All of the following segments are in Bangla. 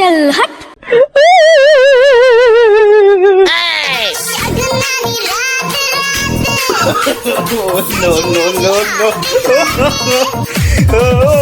चल हट oh,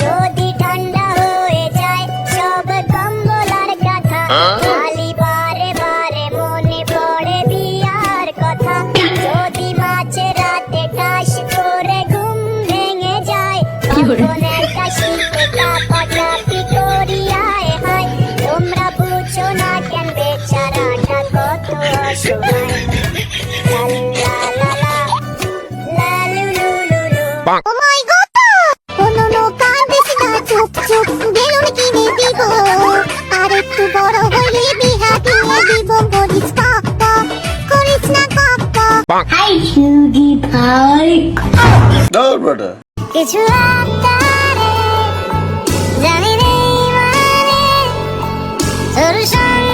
যদি ঠান্ডা হয়ে যায় সব কম্বলার কথা। খালি বারে বারে মনে পড়ে বিয়ার কথা। যদি মাঝে রাতে টাস করে ঘুম ভেঙে যায় তখন একটা শীতে কাপাটাপি করিয়ায় হায়। তোমরা বুঝো না কেন বেচারাটা কত অসহায় কিছু জানি নেই মানে তোর সঙ্গে